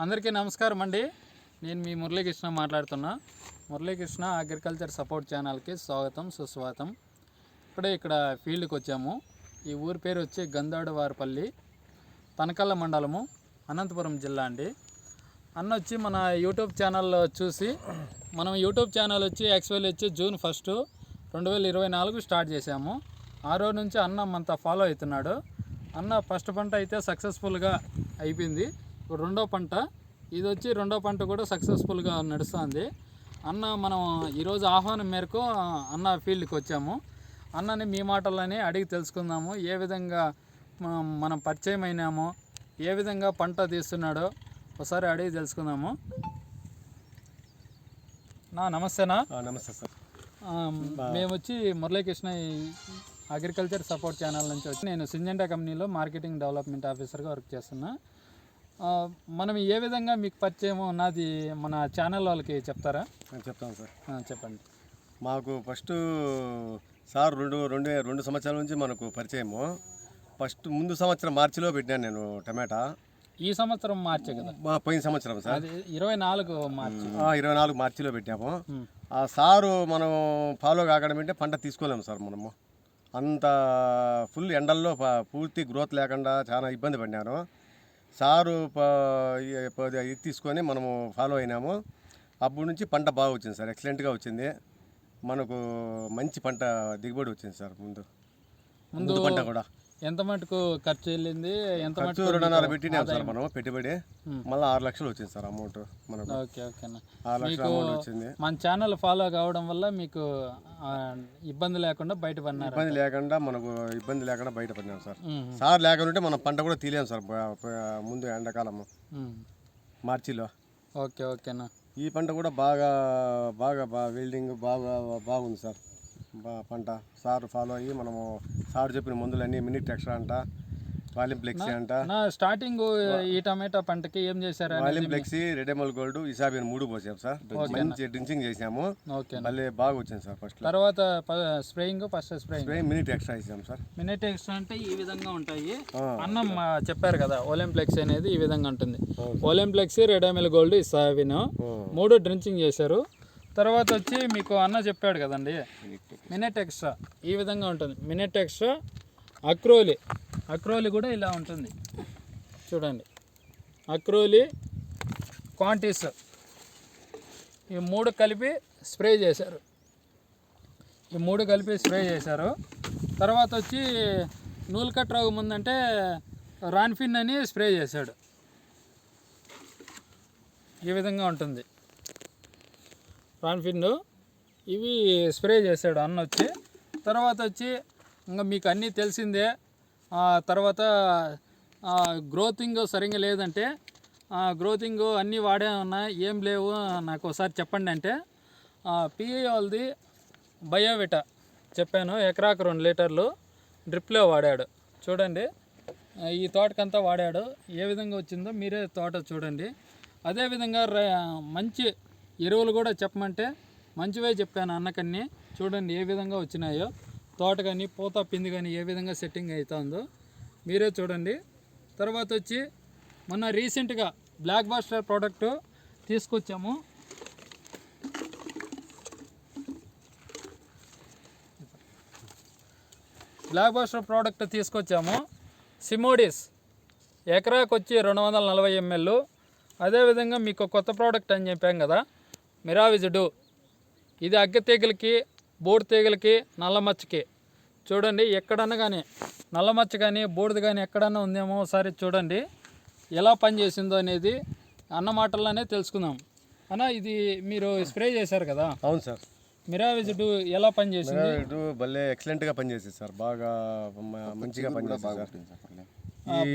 అందరికీ నమస్కారం అండి. నేను మీ మురళీకృష్ణ మాట్లాడుతున్నా. మురళీకృష్ణ అగ్రికల్చర్ సపోర్ట్ ఛానల్కి స్వాగతం సుస్వాగతం. ఇప్పుడే ఇక్కడ ఫీల్డ్కి వచ్చాము. ఈ ఊరి పేరు వచ్చి గందాడవారిపల్లి తనకల్ల మండలము అనంతపురం జిల్లా అండి. అన్న వచ్చి మన యూట్యూబ్ ఛానల్లో చూసి మనం యూట్యూబ్ ఛానల్ వచ్చి యాక్చువల్ వచ్చి జూన్ ఫస్ట్ రెండు వేల ఇరవై నాలుగు స్టార్ట్ చేశాము. ఆ రోజు నుంచి అన్న మనతో ఫాలో అవుతున్నాడు. అన్న ఫస్ట్ పంట అయితే సక్సెస్ఫుల్గా అయిపోయింది. ఇప్పుడు రెండో పంట ఇది వచ్చి రెండో పంట కూడా సక్సెస్ఫుల్గా నడుస్తుంది. అన్న మనం ఈరోజు ఆహ్వానం మేరకు అన్న ఫీల్డ్కి వచ్చాము. అన్నని మీ మాటల్లోనే అడిగి తెలుసుకుందాము. ఏ విధంగా మనం పరిచయం అయినామో ఏ విధంగా పంట తీస్తున్నాడో ఒకసారి అడిగి తెలుసుకుందాము. నా నమస్తేనా నమస్తే సార్. మేము వచ్చి మురళీకృష్ణ అగ్రికల్చర్ సపోర్ట్ ఛానల్ నుంచి వచ్చి నేను సింజెంటా కంపెనీలో మార్కెటింగ్ డెవలప్మెంట్ ఆఫీసర్గా వర్క్ చేస్తున్నా. ఆ, మనం ఏ విధంగా మీకు పరిచయం ఉన్నది మన ఛానల్ వాళ్ళకి చెప్తారా? చెప్తాను సార్. చెప్పండి. మాకు ఫస్ట్ సార్ రెండు రెండు రెండు సంవత్సరాల నుంచి మనకు పరిచయము. ఫస్ట్ ముందు సంవత్సరం మార్చిలో పెట్టాను నేను టమాటా. ఈ సంవత్సరం మార్చే కదా? మా పోయిన సంవత్సరం సార్. ఇరవై నాలుగు మార్చి. ఇరవై నాలుగు మార్చిలో పెట్టాము. ఆ సారు మనం ఫాలో కాకడం అంటే పంట తీసుకోలేము సార్ మనము. అంత ఫుల్ ఎండల్లో పూర్తి గ్రోత్ లేకుండా చాలా ఇబ్బంది పడినాను సారు ఇది తీసుకొని మనము ఫాలో అయినాము. అప్పటి నుంచి పంట బాగా వచ్చింది సార్ ఎక్సలెంట్గా వచ్చింది. మనకు మంచి పంట దిగుబడి వచ్చింది సార్ ముందు ముందు పంట కూడా. ఎంత మటుకు ఖర్చు వెళ్ళింది? ఎంత ఖర్చు మటుకు రెండున్నర పెట్టినాం సార్ మనం పెట్టుబడి. మళ్ళీ ఆరు లక్షలు వచ్చింది సార్ అమౌంట్ మనకు. ఓకే ఓకేనా ఆరు లక్షల అమౌంట్ వచ్చింది. మన ఛానల్ ఫాలో కావడం వల్ల మీకు ఇబ్బంది లేకుండా బయటపడినారు ఇబ్బంది లేకుండా మనకు ఇబ్బంది లేకుండా బయటపడినాం సార్. ఉమ్, సార్ లేకుంటే మనం పంట కూడా తీయలేము సార్ ముందు ఎండాకాలము. మార్చిలో. ఓకే ఓకేనా ఈ పంట కూడా బాగా బాగా బా వెల్డింగ్ బాగా బాగుంది సార్. పంట. సార్ ఫాలో అయ్యి మనము సార్ చెప్పిన మందులన్నీ మినిట్ ఎక్స్ట్రా అంట. వాల్యూమ్ ఫ్లెక్సీ అంట. నా స్టార్టింగ్ ఈ టమాటా పంటకి ఏం చేశారు ఫ్లెక్సీ రెడెమల్ గోల్డ్ ఇసాబిన్ మూడు పోసాం సార్. మంచి డ్రించింగ్ చేసాము. ఓకే మళ్ళీ బాగా వచ్చింది సార్ ఫస్ట్ తర్వాత spraying first spraying. Spray minute extra ఇచ్చాం సార్. మినిట్ ఎక్స్ట్రా అంటే ఈ విధంగా ఉంటాయి. అన్నం చెప్పారు కదా ఓలింప్లెక్స్ అనేది ఈ విధంగా ఉంటుంది. ఓలింప్లెక్స్ రెడామిల్ గోల్డ్ ఇసావిన్ మూడు డ్రించింగ్ చేశారు. తర్వాత వచ్చి మీకు అన్న చెప్పాడు కదండి. మినెట్ ఎక్స్ట్రా ఈ విధంగా ఉంటుంది. మినెట్ ఎక్స్ట్రా అక్రోలి అక్రోలి కూడా ఇలా ఉంటుంది. చూడండి. అక్రోలి క్వాంటిస్ ఈ మూడు కలిపి స్ప్రే చేశారు. ఈ మూడు కలిపి స్ప్రే చేశారు. తర్వాత వచ్చి నూలు కట్ ముందంటే రాన్ఫిన్ అని స్ప్రే చేశాడు. ఈ విధంగా ఉంటుంది. రాన్ఫిన్ ఇవి స్ప్రే చేశాడు అన్న వచ్చి. తర్వాత వచ్చి ఇంకా మీకు అన్నీ తెలిసిందే. తర్వాత గ్రోతింగ్ సరిగ్గా లేదంటే గ్రోతింగ్ అన్నీ వాడే ఉన్నా ఏం లేవు నాకు ఒకసారి చెప్పండి అంటే పిఏ వాళ్ళది బయోవిటా చెప్పాను ఎకరాకు రెండు లీటర్లు డ్రిప్లో వాడాడు. చూడండి ఈ తోటకంతా వాడాడు. ఏ విధంగా వచ్చిందో మీరే తోట చూడండి. అదేవిధంగా మంచి ఎరువులు కూడా చెప్పమంటే మంచివే చెప్పాను అన్నకన్నీ. చూడండి ఏ విధంగా వచ్చినాయో. తోట కానీ పూత పిండి కానీ ఏ విధంగా సెట్టింగ్ అవుతుందో మీరే చూడండి. తర్వాత వచ్చి మొన్న రీసెంట్గా బ్లాక్ బాస్టర్ ప్రోడక్ట్ తీసుకొచ్చాము. బ్లాక్ బాస్టర్ ప్రోడక్ట్ తీసుకొచ్చాము. సిమోడిస్ ఎకరాకు వచ్చి రెండు వందల నలభై ఎంఎల్. అదేవిధంగా మీకు కొత్త ప్రోడక్ట్ అని చెప్పాం కదా. మిరావిజుడు. ఇది అగ్గె తీగలకి బూడిద తీగలకి నల్ల మచ్చకి. చూడండి ఎక్కడన్నా కానీ నల్ల మచ్చ కానీ బూడిద కానీ ఎక్కడన్నా ఉందేమో ఒకసారి చూడండి. ఎలా పనిచేసిందో అనేది అన్న మాటల్లోనే తెలుసుకుందాం. అన్న ఇది మీరు స్ప్రే చేశారు కదా? అవును సార్. మిరావిజుడు ఎలా పనిచేసింది? భలే ఎక్సలెంట్గా పనిచేసింది సార్. బాగా మంచిగా పనిచేసింది సార్.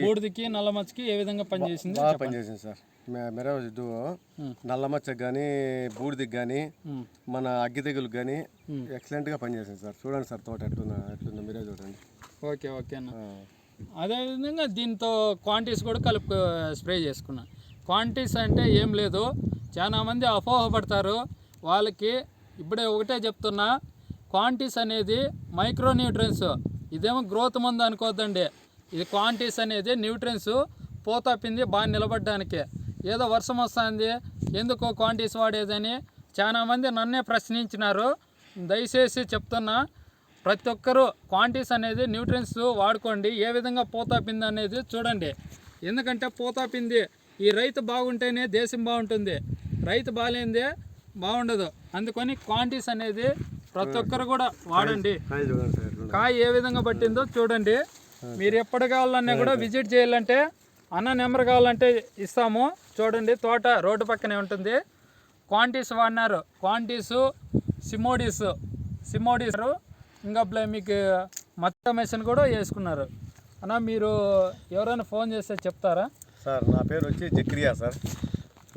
బూడిదకి నల్ల మచ్చకి ఏ విధంగా పనిచేసింది బాగా పనిచేసింది సార్. మెరవ జిడ్డు నల్ల మచ్చకు కానీ బూడిదికి కానీ. మన అగ్గి తెగులకు కానీ ఎక్సలెంట్గా పనిచేసింది సార్. చూడండి సార్ తోట ఎట్లుందా ఎట్లుందో మీరే చూడండి. Okay okay. అదేవిధంగా దీంతో క్వాంటిటీస్ కూడా కలుపు స్ప్రే చేసుకున్నా. క్వాంటిటీస్ అంటే ఏం లేదు. చాలా మంది అపోహపడతారు. వాళ్ళకి ఇప్పుడే ఒకటే చెప్తున్నా. క్వాంటిటీస్ అనేది మైక్రో న్యూట్రియన్స్ ఇదేమో గ్రోత్ మందు అనుకోవద్దండి ఇది క్వాంటిటీస్ అనేది న్యూట్రియన్స్ పోతా పిండి బాగా నిలబడడానికి. ఏదో వర్షం వస్తుంది ఎందుకు క్వాంటిటీస్ వాడేదని చాలా మంది నన్నే ప్రశ్నించినారు. దయచేసి చెప్తున్నా ప్రతి ఒక్కరూ క్వాంటిటీస్ అనేది న్యూట్రియన్స్ వాడుకోండి ఏ విధంగా పోతాపింది అనేది చూడండి. ఎందుకంటే పోతాపింది ఈ రైతు బాగుంటేనే దేశం బాగుంటుంది. రైతు బాగాలేందే బాగుండదు. అందుకని క్వాంటిటీస్ అనేది ప్రతి ఒక్కరు కూడా వాడండి. కాయ ఏ విధంగా పట్టిందో చూడండి. మీరు ఎప్పుడు కావాలన్నా కూడా విజిట్ చేయాలంటే అన్న నెంబర్ కావాలంటే ఇస్తాము. చూడండి తోట రోడ్డు పక్కనే ఉంటుంది. క్వాంటిటీస్ వాడినారు. క్వాంటిటీస్ సిమోడీస్. సిమోడీస్ ఇంకా ప్లే- మీకు మత్త మెషిన్ కూడా వేసుకున్నారు. అన్న మీరు ఎవరైనా ఫోన్ చేస్తే చెప్తారా? సార్ నా పేరు వచ్చి Zakriya sir.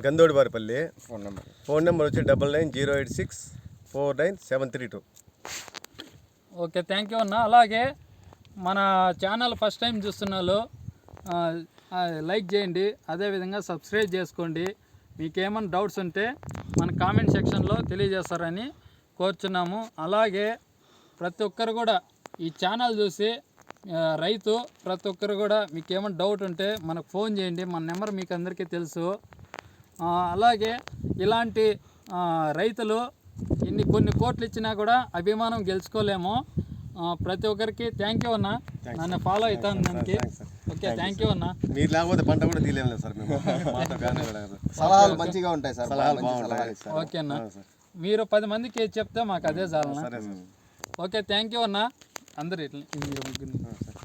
Gandodivaripalli phone number. Phone number వచ్చి double nine zero eight six four nine seven three two. Okay thank you అన్న. అలాగే మన ఛానల్ ఫస్ట్ టైం చూస్తున్న లైక్ చేయండి అదేవిధంగా సబ్స్క్రైబ్ చేసుకోండి. మీకేమైనా డౌట్స్ ఉంటే మన కామెంట్ సెక్షన్లో తెలియజేస్తారని కోరుచున్నాము. అలాగే ప్రతి ఒక్కరు కూడా ఈ ఛానల్ చూసి రైతు ప్రతి ఒక్కరు కూడా మీకు ఏమైనా డౌట్ ఉంటే మనకు ఫోన్ చేయండి. మన నెంబర్ మీకు అందరికీ తెలుసు. అలాగే ఇలాంటి రైతులు ఇన్ని కొన్ని కోట్లు ఇచ్చినా కూడా అభిమానం గెలుచుకోలేము. ప్రతి ఒక్కరికి థ్యాంక్ యూ అన్న. నన్ను ఫాలో అవుతాను దానికి ఓకే థ్యాంక్ యూ అన్న. మీరు లేకపోతే పంట కూడా తీయలేము లేదు సార్. సలహాలు మంచిగా ఉంటాయి సార్. సలహాలు బాగుంటాయి. ఓకే అన్న. మీరు పది మందికి చెప్తే మాకు అదే సార్ ఓకే థ్యాంక్ యూ అన్న. అందరు ఇట్లా మీరు ముగ్గురు సరే.